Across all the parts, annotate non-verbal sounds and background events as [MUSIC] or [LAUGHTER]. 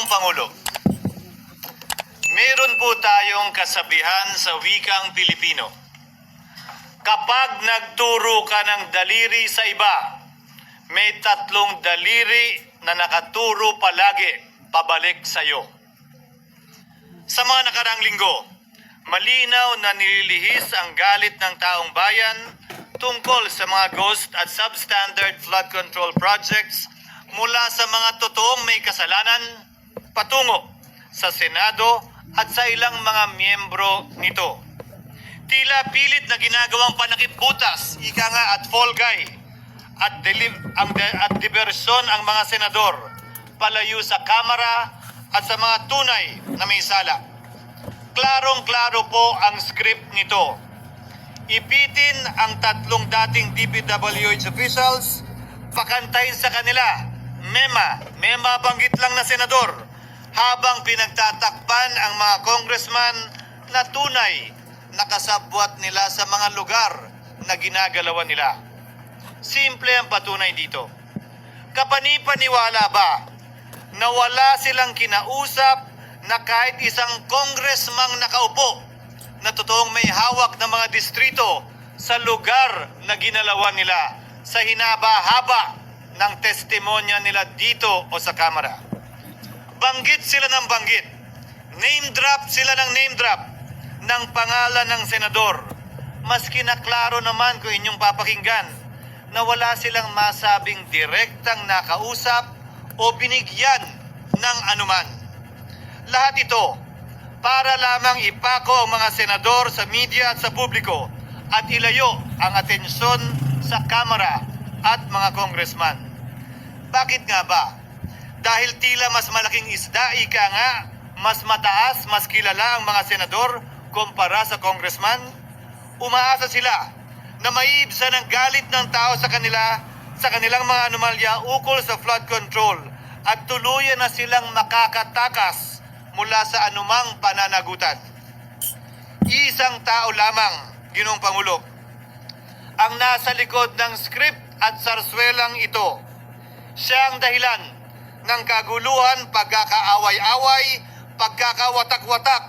Ginoong Pangulo, meron po tayong kasabihan sa wikang Pilipino. Kapag nagturo ka ng daliri sa iba, may tatlong daliri na nakaturo palagi pabalik sa iyo. Sa mga nakarang linggo, malinaw na nililihis ang galit ng taong bayan tungkol sa mga ghost at substandard flood control projects mula sa mga totoong may kasalanan patungo sa Senado at sa ilang mga miyembro nito. Tila pilit na ginagawang panakip butas, ika nga at fall guy, at, ang at diversyon ang mga senador palayo sa Kamara at sa mga tunay na may sala. Klarong-klaro po ang script nito. Ipitin ang tatlong dating DPWH officials, pakantayin sa kanila, mema, mema banggit lang na senador, habang pinagtatakpan ang mga congressman na tunay nakasabwat nila sa mga lugar na ginagalawan nila. Simple ang patunay dito. Kapanipaniwala ba na wala silang kinausap na kahit isang congressman nakaupo na totoong may hawak ng mga distrito sa lugar na ginalawan nila sa hinaba-haba ng testimonya nila dito o sa kamera. Banggit sila ng banggit. Name drop sila ng name drop ng pangalan ng senador. Maski na klaro naman kung inyong papakinggan na wala silang masabing direktang nakausap o binigyan ng anuman. Lahat ito para lamang ipako ang mga senador sa media at sa publiko at ilayo ang atensyon sa kamera at mga congressman. Bakit nga ba? Dahil tila mas malaking isda, ika nga, mas mataas, mas kilala ang mga senador kumpara sa congressman? Umaasa sila na maiibsa ng galit ng tao sa kanila sa kanilang mga anomalya ukol sa flood control at tuluyan na silang makakatakas mula sa anumang pananagutan. Isang tao lamang, Ginong Pangulo, ang nasa likod ng script at sarswelang ito. Siya ang dahilan ng kaguluhan, pagkakaaway-away, pagkakawatak-watak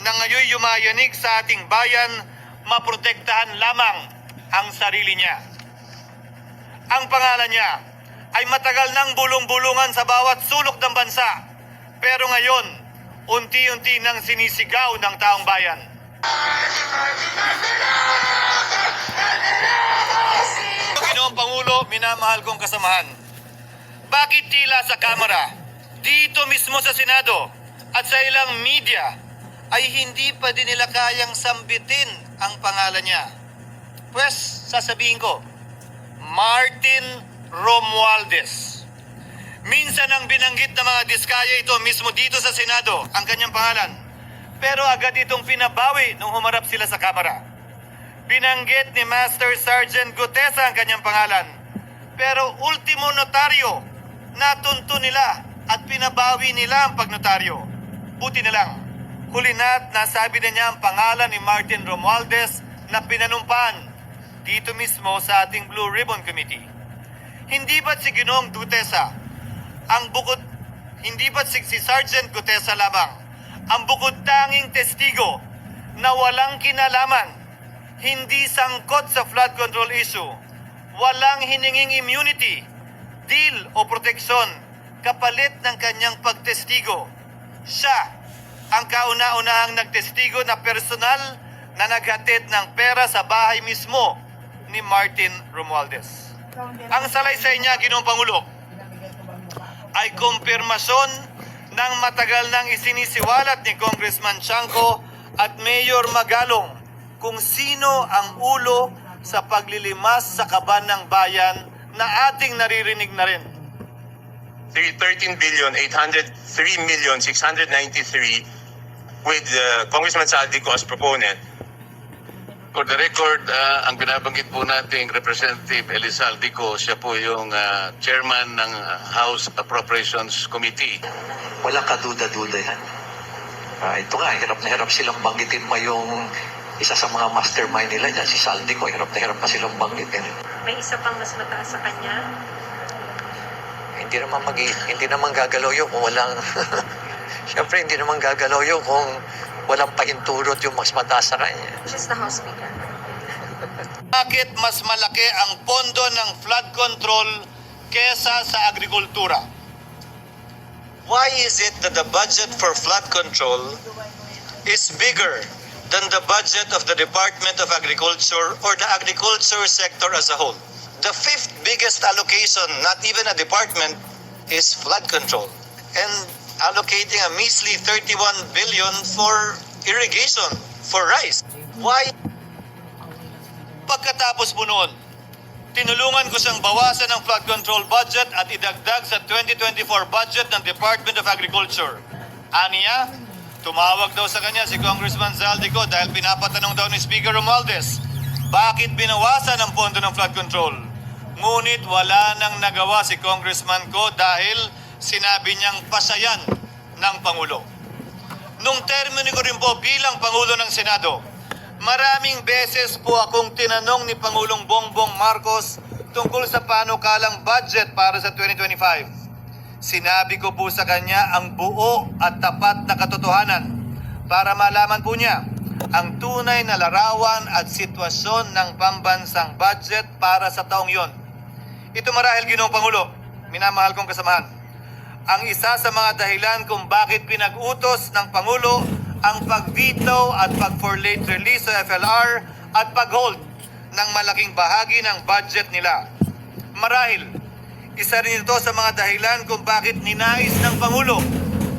na ngayon yumayanig sa ating bayan, maprotektahan lamang ang sarili niya. Ang pangalan niya ay matagal nang bulong-bulungan sa bawat sulok ng bansa. Pero ngayon, unti-unti nang sinisigaw ng taong bayan. Ginoong Pangulo, minamahal kong kasamahan. Bakit tila sa Kamara, dito mismo sa Senado, at sa ilang media, ay hindi pa din nila kayang sambitin ang pangalan niya? Pues, sasabihin ko, Martin Romualdez. Minsan ang binanggit ng mga diskaya ito mismo dito sa Senado, ang kanyang pangalan. Pero agad itong pinabawi nung humarap sila sa Kamara. Binanggit ni Master Sergeant Gutesa ang kanyang pangalan. Pero ultimo notaryo, natunto nila at pinabawi nila ang pagnotaryo. Buti na lang, huli na't nasabi na niya ang pangalan ni Martin Romualdez na pinanumpan dito mismo sa ating Blue Ribbon Committee. Hindi ba't si Ginoong Dutesa ang bukod, hindi ba't si, si Sergeant Gutesa lamang ang bukod tanging testigo na walang kinalaman hindi sangkot sa flood control issue, walang hininging immunity, deal o proteksyon kapalit ng kanyang pagtestigo. Siya ang kauna-unahang nagtestigo na personal na naghatid ng pera sa bahay mismo ni Martin Romualdez. Ang salaysay niya, Ginoong Pangulo, ay kumpirmasyon ng matagal nang isinisiwalat ni Congressman Chanco at Mayor Magalong kung sino ang ulo sa paglilimas sa kaban ng bayan na ating naririnig na rin. 13 billion 803 million 693 with uh, Congressman Saldico as proponent. For the record, ah, ang binabanggit po nating Representative Elizalde ko, siya po yung ah, chairman ng ah, House Appropriations Committee. Wala kaduda-duda yan. Ah, ito nga, hirap na hirap silang banggitin pa yung isa sa mga mastermind nila dyan, si Saldi ko, hirap na hirap pa silang banggitin. May isa pang mas mataas sa kanya. hindi naman mag hindi naman gagalaw yun kung walang [LAUGHS] Siyempre, hindi naman gagalaw yun kung walang pahintulot yung mas mataas sa kanya. She's the House Speaker. [LAUGHS] Bakit mas malaki ang pondo ng flood control kesa sa agrikultura? Why is it that the budget for flood control is bigger than the budget of the Department of Agriculture or the agriculture sector as a whole? The fifth biggest allocation, not even a department, is flood control. And allocating a measly 31 billion for irrigation, for rice. Why Pagkatapos po noon, tinulungan ko siyang bawasan ang flood control budget at idagdag sa 2024 budget ng Department of Agriculture. Aniya, tumawag daw sa kanya si Congressman Zaldico dahil pinapatanong daw ni Speaker Romualdez, bakit binawasan ang pondo ng flood control? Ngunit wala nang nagawa si Congressman ko dahil sinabi niyang pasayan ng Pangulo. Nung termino ko rin po bilang Pangulo ng Senado, maraming beses po akong tinanong ni Pangulong Bongbong Marcos tungkol sa panukalang budget para sa 2025. Sinabi ko po sa kanya ang buo at tapat na katotohanan para malaman po niya ang tunay na larawan at sitwasyon ng pambansang budget para sa taong yon. Ito marahil ginoong Pangulo, minamahal kong kasamahan ang isa sa mga dahilan kung bakit pinag-utos ng Pangulo ang pag-veto at pag-for late release sa FLR at pag-hold ng malaking bahagi ng budget nila. Marahil, isa rin ito sa mga dahilan kung bakit ninais ng Pangulo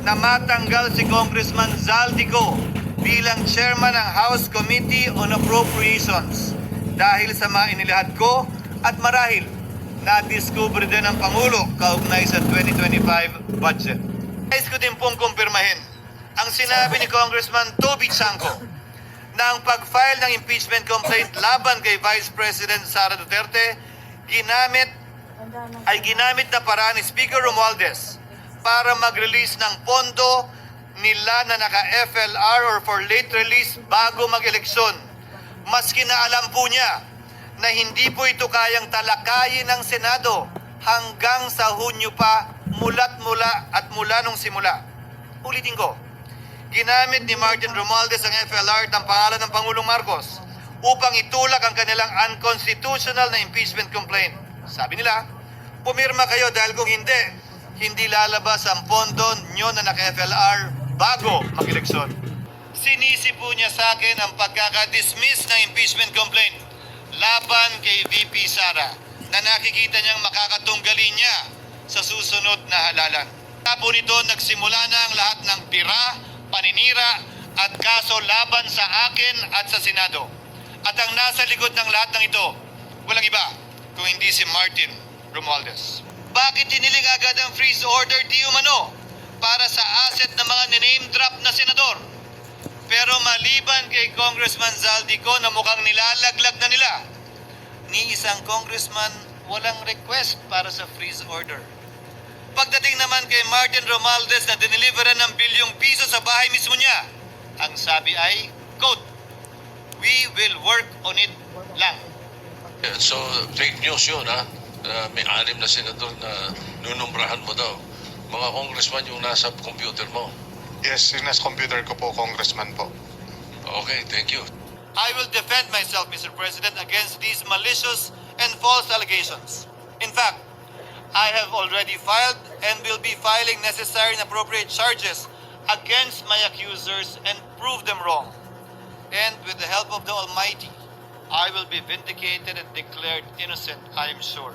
na matanggal si Congressman Zaldico bilang chairman ng House Committee on Appropriations dahil sa mga inilahad ko at marahil na-discover din ng Pangulo kaugnay sa 2025 budget. Nais ko din pong kumpirmahin ang sinabi ni Congressman Toby Chanco na ang pag-file ng impeachment complaint laban kay Vice President Sara Duterte ginamit ay ginamit na paraan ni Speaker Romualdez para mag-release ng pondo nila na naka-FLR or for late release bago mag-eleksyon. Maski na alam po niya na hindi po ito kayang talakayin ng Senado hanggang sa Hunyo pa mulat mula at mula nung simula. Ulitin ko, ginamit ni Martin Romualdez ang FLR ng pangalan ng Pangulong Marcos upang itulak ang kanilang unconstitutional na impeachment complaint. Sabi nila, pumirma kayo dahil kung hindi, hindi lalabas ang pondo nyo na naka-FLR bago mag-eleksyon. Sinisi po niya sa akin ang pagkakadismiss ng impeachment complaint laban kay VP Sara na nakikita niyang makakatunggali niya sa susunod na halalan. Tapo nito nagsimula na ang lahat ng tira, paninira at kaso laban sa akin at sa Senado. At ang nasa likod ng lahat ng ito, walang iba kung hindi si Martin Romualdez. Bakit hiniling agad ang freeze order di umano para sa asset ng mga name drop na senador? Pero maliban kay Congressman Zaldico na mukhang nilalaglag na nila, ni isang congressman walang request para sa freeze order. Pagdating naman kay Martin Romualdez na diniliveran ng bilyong piso sa bahay mismo niya, ang sabi ay, quote, We will work on it lang. So, fake news yun, ha? Uh, may anim na senador na nunumbrahan mo daw. Mga congressman yung nasa computer mo. Yes, yung nasa computer ko po, congressman po. Okay, thank you. I will defend myself, Mr. President, against these malicious and false allegations. In fact, I have already filed and will be filing necessary and appropriate charges against my accusers and prove them wrong. And with the help of the Almighty, I will be vindicated and declared innocent, I am sure.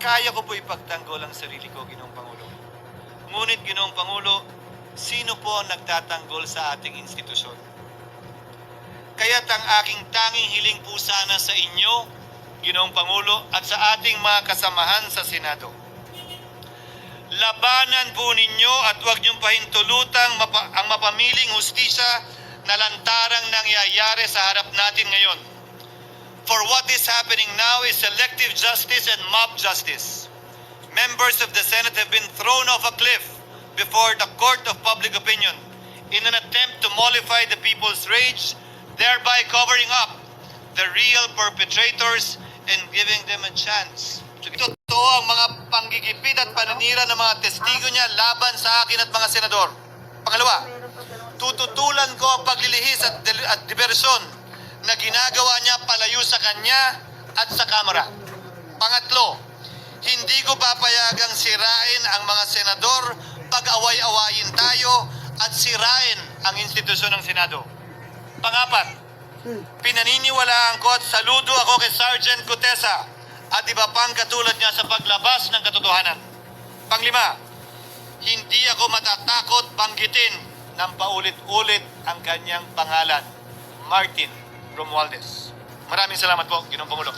Kaya ko po ipagtanggol ang sarili ko, Ginoong Pangulo. Ngunit, Ginoong Pangulo, sino po ang nagtatanggol sa ating institusyon? Kaya't ang aking tanging hiling po sana sa inyo, Ginoong Pangulo, at sa ating mga kasamahan sa Senado. Labanan po ninyo at huwag niyong pahintulutang mapa- ang mapamiling hustisya na lantarang nangyayari sa harap natin ngayon. For what is happening now is selective justice and mob justice. Members of the Senate have been thrown off a cliff before the court of public opinion in an attempt to mollify the people's rage, thereby covering up the real perpetrators and giving them a chance. Totoo ang mga pang panggigipit at paninira ng mga testigo niya laban sa akin at mga senador. Pangalawa, tututulan ko ang paglilihis at, at diversyon na ginagawa niya palayo sa kanya at sa Kamara. Pangatlo, hindi ko papayagang sirain ang mga senador pag away-awayin tayo at sirain ang institusyon ng Senado. Pangapat, pinaniniwalaan ko at saludo ako kay Sergeant Cutesa at iba pang katulad niya sa paglabas ng katotohanan. Panglima, hindi ako matatakot banggitin ng paulit-ulit ang kanyang pangalan, Martin Romualdez. Maraming salamat po, Ginong Pangulo.